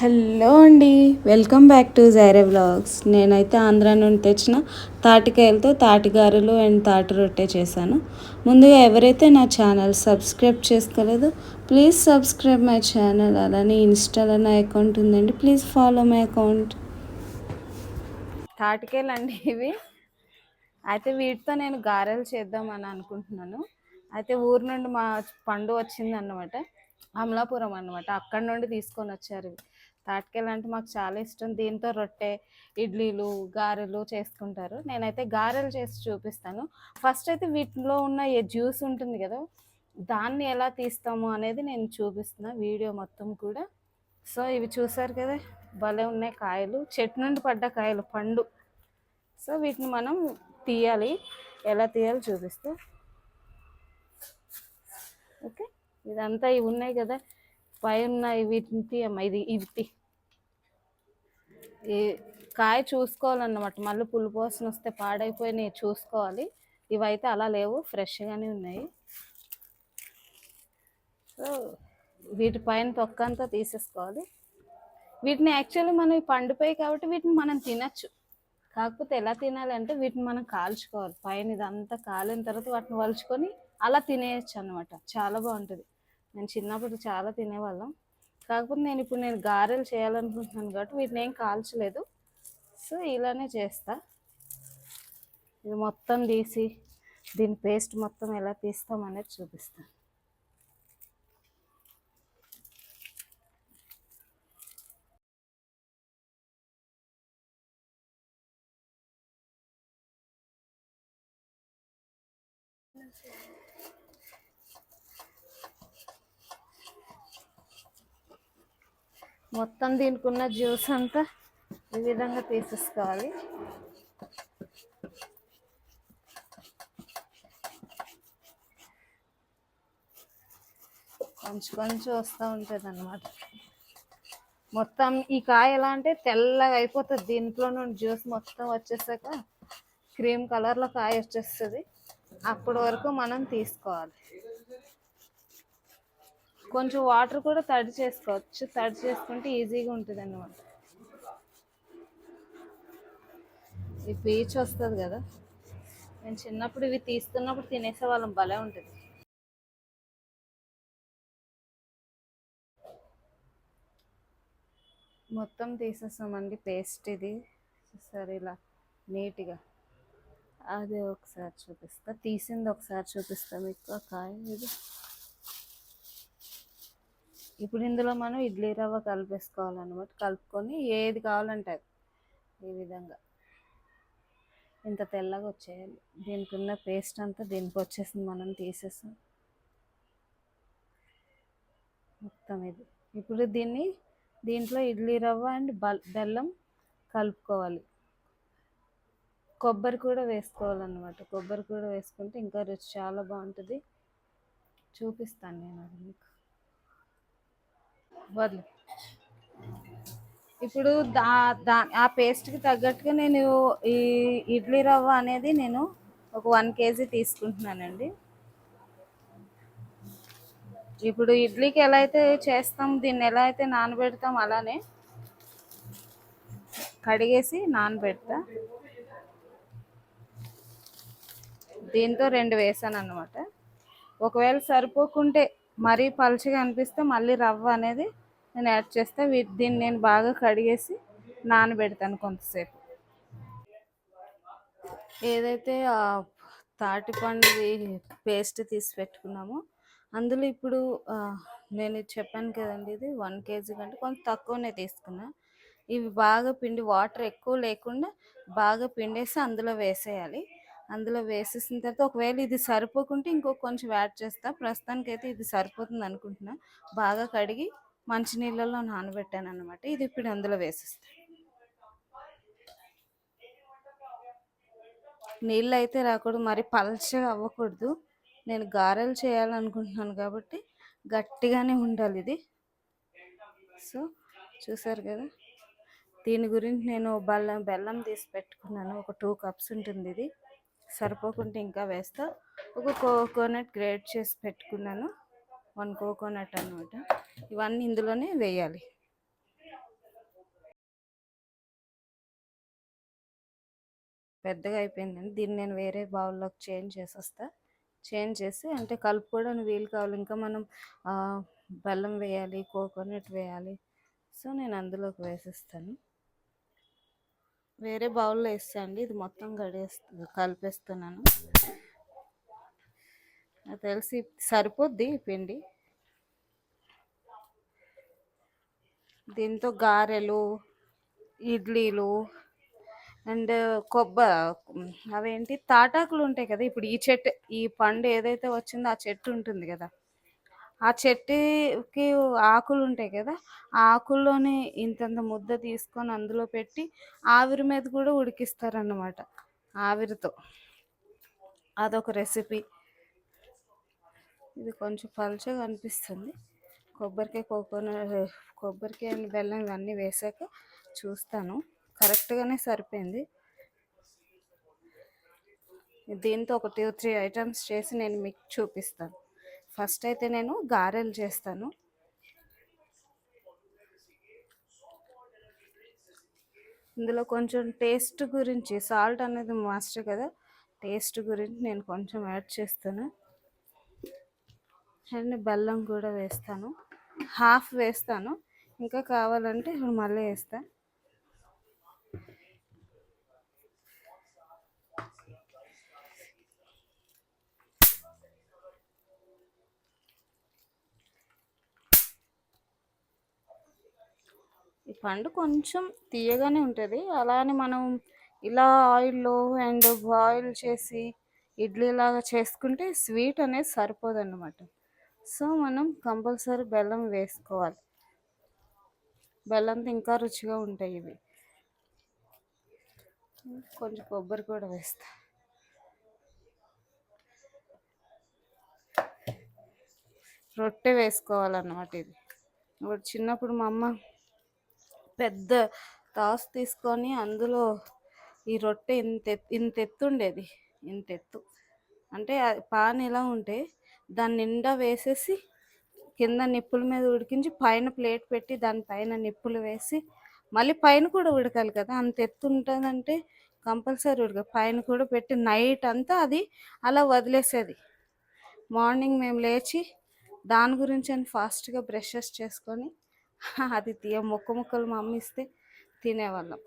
Hello అండి. Welcome back to Jaire vlogs నేనైతే ఆంధ్ర నుండి తెచ్చిన తాటికాయలతో తాటిగారెలు అండ్ తాటి రొట్టె చేశాను. ముందుగా ఎవరైతే నా ఛానల్ సబ్స్క్రైబ్ చేసుకోలేదో ప్లీజ్ సబ్స్క్రైబ్ మై ఛానల్ అలానే ఇన్స్టాలో నా అకౌంట్ ఉందండి. ప్లీజ్ ఫాలో మై అకౌంట్ తాటికాయలు అండి ఇవి. అయితే వీటితో నేను గారెలు చేద్దామని అనుకుంటున్నాను. అయితే ఊరు నుండి మా పండు వచ్చింది అన్నమాట అమలాపురం అన్నమాట. అక్కడ నుండి తీసుకొని వచ్చారు ఇవి. తాటికాయలు అంటే మాకు చాలా ఇష్టం. దీంతో రొట్టె ఇడ్లీలు గారెలు చేసుకుంటారు. నేనైతే గారెలు చేసి చూపిస్తాను. ఫస్ట్ అయితే వీటిలో ఉన్న ఏ జ్యూస్ ఉంటుంది కదా దాన్ని ఎలా తీస్తాము అనేది నేను చూపిస్తున్నా వీడియో మొత్తం కూడా. సో ఇవి చూసారు కదా భలే ఉన్నాయి కాయలు. చెట్టు నుండి పడ్డ కాయలు పండు. సో వీటిని మనం తీయాలి. ఎలా తీయాలో చూపిస్తే. ఓకే? ఇదంతా ఇవి ఉన్నాయి కదా. పై ఉన్న వీటిని తీయమ్మ ఇది ఇది ఈ కాయ చూసుకోవాలన్నమాట. మళ్ళీ పులుపు పోసిన వస్తే పాడైపోయినాయి చూసుకోవాలి. ఇవైతే అలా లేవు ఫ్రెష్గానే ఉన్నాయి. సో వీటి పైన తొక్క అంతా తీసేసుకోవాలి. వీటిని యాక్చువల్లీ మనం పండిపోయి కాబట్టి వీటిని మనం తినచ్చు. కాకపోతే ఎలా తినాలి అంటే వీటిని మనం కాల్చుకోవాలి. పైన ఇదంతా కాలిన తర్వాత వాటిని వలుచుకొని అలా తినేయచ్చు అనమాట చాలా బాగుంటుంది. నేను చిన్నప్పుడు చాలా తినేవాళ్ళం. కాకపోతే నేను ఇప్పుడు నేను గారెలు చేయాలనుకుంటున్నాను కాబట్టి వీటిని ఏం కాల్చలేదు. సో ఇలానే చేస్తా. ఇది మొత్తం తీసి దీని పేస్ట్ మొత్తం ఎలా తీస్తాం అనేది చూపిస్తాను మొత్తం దీనికి ఉన్న జ్యూస్ అంతా ఈ విధంగా తీసేసుకోవాలి. కొంచెం కొంచెం వస్తూ ఉంటుంది అనమాట మొత్తం ఈ కాయ ఎలా అంటే తెల్లగా అయిపోతుంది. దీంట్లో నుండి జ్యూస్ మొత్తం వచ్చేసాక క్రీమ్ కలర్లో కాయ వచ్చేస్తుంది. అప్పటి వరకు మనం తీసుకోవాలి. కొంచెం వాటర్ కూడా తడి చేసుకోవచ్చు. తడి చేసుకుంటే ఈజీగా ఉంటుంది అన్నమాట ఈ పీచ్ వస్తుంది కదా. నేను చిన్నప్పుడు ఇవి తీస్తున్నప్పుడు తినేసే వాళ్ళం భలే ఉంటుంది. మొత్తం తీసేస్తామండి పేస్ట్ ఇది. సరే ఇలా నీట్గా. అది ఒకసారి చూపిస్తా. తీసింది ఒకసారి చూపిస్తా మీకు ఆ కాయ ఇది ఇప్పుడు ఇందులో మనం ఇడ్లీ రవ్వ కలిపేసుకోవాలన్నమాట. కలుపుకొని ఏది కావాలంటే అది. ఈ విధంగా. ఇంత తెల్లగా వచ్చేయాలి. దీనికి ఉన్న పేస్ట్ అంతా దీనికి వచ్చేసింది. మనం తీసేసాం. మొత్తం ఇది. ఇప్పుడు దీన్ని దీంట్లో ఇడ్లీ రవ్వ అండ్ బెల్లం కలుపుకోవాలి. కొబ్బరి కూడా వేసుకోవాలన్నమాట. కొబ్బరి కూడా వేసుకుంటే ఇంకా రుచి చాలా బాగుంటుంది. చూపిస్తాను నేను అది మీకు. వదిలి. ఇప్పుడు దా దా ఆ పేస్ట్కి తగ్గట్టుగా నేను ఈ ఇడ్లీ రవ్వ అనేది నేను ఒక వన్ కేజీ తీసుకుంటున్నానండి. ఇప్పుడు ఇడ్లీకి ఎలా అయితే చేస్తాం దీన్ని ఎలా అయితే నానబెడతాం అలానే కడిగేసి నానబెడతా. దీంతో రెండు వేసాను అనమాట ఒకవేళ సరిపోకుంటే మరీ పలుచగా అనిపిస్తే మళ్ళీ రవ్వ అనేది నేను యాడ్ చేస్తే. వీటి దీన్ని నేను బాగా కడిగేసి నానబెడతాను కొంతసేపు. ఏదైతే తాటిపండుది పేస్ట్ తీసి పెట్టుకున్నామో అందులో ఇప్పుడు నేను చెప్పాను కదండి ఇది వన్ కేజీ కంటే కొంచెం తక్కువనే తీసుకున్నా. ఇవి బాగా పిండి వాటర్ ఎక్కువ లేకుండా బాగా పిండేసి అందులో వేసేయాలి. అందులో వేసేసిన తర్వాత ఒకవేళ ఇది సరిపోకుంటే ఇంకో కొంచెం యాడ్ చేస్తా. ప్రస్తుతానికి అయితే ఇది సరిపోతుంది అనుకుంటున్నా. బాగా కడిగి మంచినీళ్ళలో నానబెట్టాను అనమాట ఇది ఇప్పుడు అందులో వేసేస్తా. నీళ్ళు అయితే రాకూడదు. మరి పల్చగా అవ్వకూడదు. నేను గారెలు చేయాలనుకుంటున్నాను కాబట్టి గట్టిగానే ఉండాలి ఇది. సో చూసారు కదా? దీని గురించి నేను బెల్లం బెల్లం తీసి పెట్టుకున్నాను. ఒక టూ కప్స్ ఉంటుంది ఇది. సరిపోకుంటే ఇంకా వేస్తా. ఒక కోకోనట్ గ్రేట్ చేసి పెట్టుకున్నాను. వన్ కోకోనట్ అనమాట ఇవన్నీ ఇందులోనే వేయాలి. పెద్దగా అయిపోయిందండి. దీన్ని నేను వేరే బౌల్లోకి చేంజ్ చేసేస్తా. చేంజ్ చేసి అంటే కలుపుకోవడానికి వీలు కావాలి. ఇంకా మనం బెల్లం వేయాలి కోకోనట్ వేయాలి. సో నేను అందులోకి వేసేస్తాను. వేరే బౌల్లో వేస్తాండి ఇది మొత్తం గడియేస్తు కలిపేస్తున్నాను. నాకు తెలిసి సరిపోద్ది పిండి. దీంతో గారెలు ఇడ్లీలు అండ్ కొబ్బ అవేంటి? తాటాకులు ఉంటాయి కదా ఇప్పుడు ఈ చెట్టు ఈ పండు ఏదైతే వచ్చిందో ఆ చెట్టు ఉంటుంది కదా. ఆ చెట్టుకి ఆకులు ఉంటాయి కదా ఆ ఆకుల్లోనే ఇంతంత ముద్ద తీసుకొని అందులో పెట్టి ఆవిరి మీద కూడా ఉడికిస్తారన్నమాట ఆవిరితో. అదొక రెసిపీ. ఇది కొంచెం పలుచగా అనిపిస్తుంది. కొబ్బరికాయ కోకోనట్ కొబ్బరికాయ బెల్లం ఇవన్నీ వేసాక చూస్తాను. కరెక్ట్గానే సరిపోయింది. దీంతో ఒక టూ త్రీ ఐటమ్స్ చేసి నేను మీకు చూపిస్తాను. ఫస్ట్ అయితే నేను గారెలు చేస్తాను. ఇందులో కొంచెం టేస్ట్ గురించి సాల్ట్ అనేది మాస్టర్ కదా టేస్ట్ గురించి నేను కొంచెం యాడ్ చేస్తాను. అండ్ బెల్లం కూడా వేస్తాను. హాఫ్ వేస్తాను. ఇంకా కావాలంటే ఇప్పుడు మళ్ళీ వేస్తాను పండు కొంచెం తీయగానే ఉంటుంది. అలానే మనం ఇలా ఆయిల్లో అండ్ బాయిల్ చేసి ఇడ్లీ లాగా చేసుకుంటే స్వీట్ అనేది సరిపోదన్నమాట. సో మనం కంపల్సరీ బెల్లం వేసుకోవాలి. బెల్లంతో ఇంకా రుచిగా ఉంటాయి ఇవి. కొంచెం కొబ్బరి కూడా వేస్తా. రొట్టె వేసుకోవాలన్నమాట ఇది. ఇప్పుడు చిన్నప్పుడు మా అమ్మ పెద్ద తాసు తీసుకొని అందులో ఈ రొట్టె ఇంత ఇంత ఎత్తు ఉండేది. ఇంత ఎత్తు. అంటే ఆ పాన్ ఎలా ఉంటే దాని నిండా వేసేసి కింద నిప్పుల మీద ఉడికించి పైన ప్లేట్ పెట్టి దానిపైన నిప్పులు వేసి మళ్ళీ పైన కూడా ఉడకాలి కదా. అంత ఎత్తు ఉంటుందంటే కంపల్సరీ ఉడక. పైన కూడా పెట్టి నైట్ అంతా అది అలా వదిలేసేది. మార్నింగ్ మేము లేచి దాని గురించి అని ఫాస్ట్గా బ్రషెస్ చేసుకొని అది తీయ మొక్క ముక్కలు మా అమ్మ ఇస్తే తినేవాళ్ళం.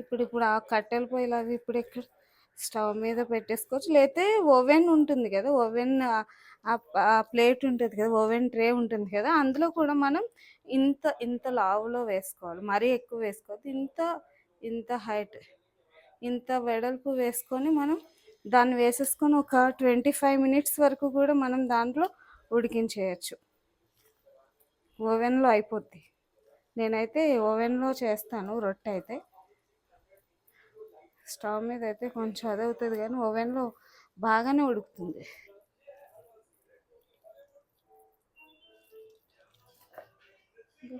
ఇప్పుడు ఇప్పుడు ఆ కట్టెల పొయ్యిలు అవి ఇప్పుడు ఎక్కడ? స్టవ్ మీద పెట్టేసుకోవచ్చు. లేతే ఓవెన్ ఉంటుంది కదా ఓవెన్ ఆ ప్లేట్ ఉంటుంది కదా ఓవెన్ ట్రే ఉంటుంది కదా అందులో కూడా మనం ఇంత ఇంత లావులో వేసుకోవాలి. మరీ ఎక్కువ వేసుకోవద్దు. ఇంత ఇంత హైట్ ఇంత వెడల్పు వేసుకొని మనం దాన్ని వేసేసుకొని ఒక ట్వంటీ ఫైవ్ మినిట్స్ వరకు కూడా మనం దాంట్లో ఉడికించేయచ్చు. ఓవెన్లో అయిపోద్ది. నేనైతే ఓవెన్లో చేస్తాను రొట్టె అయితే. స్టవ్ మీద అయితే కొంచెం అదవుతుంది అవుతుంది కానీ ఓవెన్లో బాగానే ఉడుకుతుంది.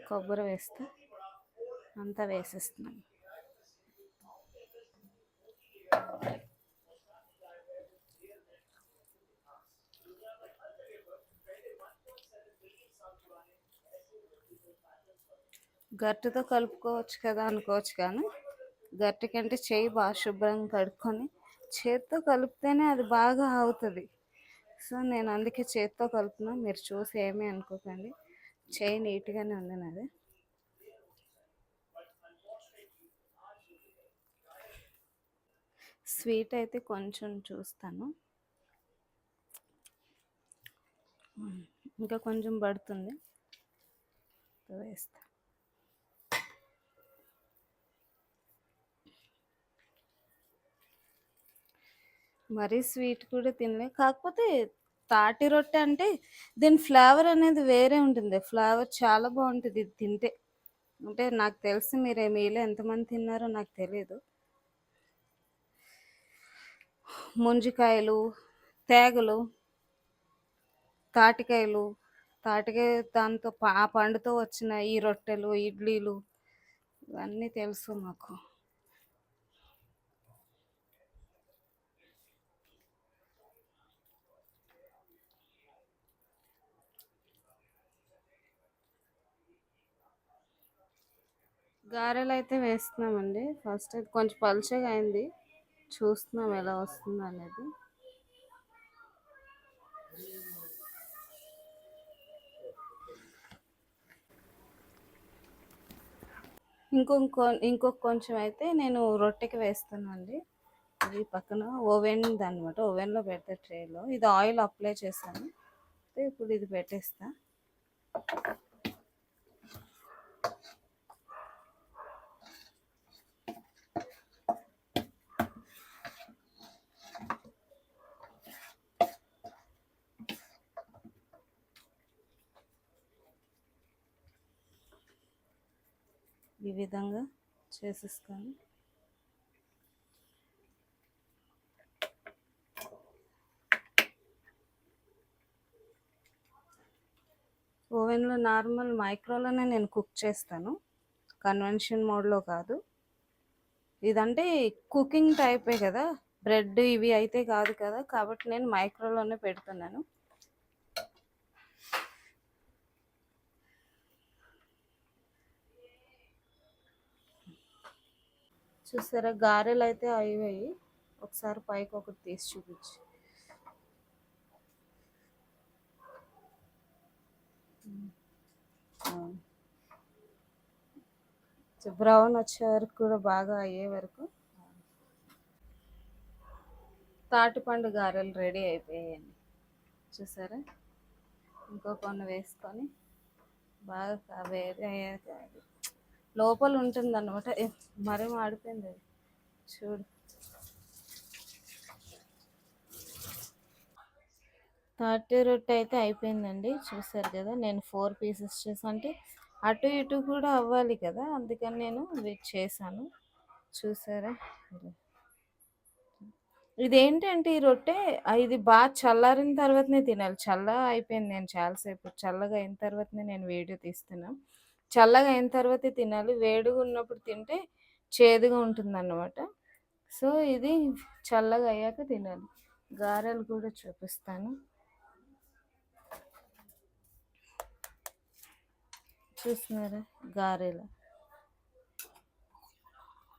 కొబ్బరి వేస్తే. అంతా వేసేస్తున్నాను. గట్టితో కలుపుకోవచ్చు కదా అనుకోవచ్చు కానీ గట్టి కంటే చేయి బాగా శుభ్రంగా కడుక్కొని చేత్తో కలిపితేనే అది బాగా అవుతుంది. సో నేను అందుకే చేత్తో కలుపుతున్నా. మీరు చూసి ఏమీ అనుకోకండి. చేయి నీట్గానే ఉంది నాది స్వీట్ అయితే కొంచెం చూస్తాను. ఇంకా కొంచెం పడుతుంది. వేస్తాను మరీ స్వీట్ కూడా తినలే. కాకపోతే తాటి రొట్టె అంటే దీని ఫ్లేవర్ అనేది వేరే ఉంటుంది. ఫ్లేవర్ చాలా బాగుంటుంది ఇది తింటే. అంటే నాకు తెలిసి మీరు మీలో ఎంతమంది తిన్నారో నాకు తెలియదు. ముంజికాయలు తేగలు తాటికాయలు తాటికాయ దాంతో ఆ పండుతో వచ్చిన ఈ రొట్టెలు ఇడ్లీలు ఇవన్నీ తెలుసు మాకు. గారెలు అయితే వేస్తున్నామండి. ఫస్ట్ అయితే కొంచెం పలుచగా అయింది. చూస్తున్నాం ఎలా వస్తుంది అనేది. ఇంకొక ఇంకొక కొంచెం అయితే నేను రొట్టెకి వేస్తానండి. ఇది పక్కన ఓవెన్ అనమాట ఓవెన్లో పెడతా ట్రేలో. ఇది ఆయిల్ అప్లై చేశాను. ఇప్పుడు ఇది పెట్టేస్తా. ఈ విధంగా చేసేస్తాను. ఓవెన్లో నార్మల్ మైక్రోలోనే నేను కుక్ చేస్తాను. కన్వెన్షన్ మోడ్లో కాదు. ఇదంటే కుకింగ్ టైపే కదా. బ్రెడ్ ఇవి అయితే కాదు కదా. కాబట్టి నేను మైక్రోలోనే పెడుతున్నాను. చూసారా? గారెలు అయితే అయిపోయి ఒకసారి పైకి ఒకటి తీసి చూపించి. బ్రౌన్ వచ్చే వరకు కూడా బాగా అయ్యే వరకు. తాటిపండు గారెలు రెడీ అయిపోయాయండి. చూసారా? ఇంకో కొన్ని వేసుకొని బాగా వేరే అయ్యాక లోపల ఉంటుంది అనమాట మరీ మాడిపోయింది అది. చూడు. థర్టీ రొట్టె అయితే అయిపోయిందండి. చూసారు కదా నేను ఫోర్ పీసెస్ చేసాను అంటే అటు ఇటు కూడా అవ్వాలి కదా అందుకని నేను వెయిట్ చేశాను. చూసారా? ఇదేంటంటే ఈ రొట్టె ఇది బాగా చల్లారిన తర్వాతనే తినాలి. చల్ల అయిపోయింది నేను చాలాసేపు. చల్లగా అయిన తర్వాతనే నేను వీడియో తీస్తున్నాను చల్లగా అయిన తర్వాతే తినాలి. వేడిగా ఉన్నప్పుడు తింటే చేదుగా ఉంటుందన్నమాట. సో ఇది చల్లగా అయ్యాక తినాలి. గారెలు కూడా చూపిస్తాను. చూస్తున్నారా గారెలు?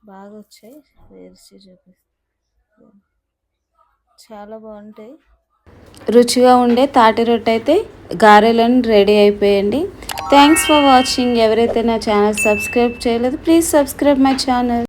బాగా వచ్చాయి వేర్చి చూపిస్తాను చాలా బాగుంటాయి. రుచిగా ఉండే తాటి రొట్టె అయితే గారెలను రెడీ అయిపోయండి. థ్యాంక్స్ ఫర్ వాచింగ్ ఎవరైతే నా ఛానల్ సబ్స్క్రైబ్ చేయలేదు ప్లీజ్ సబ్స్క్రైబ్ మై ఛానల్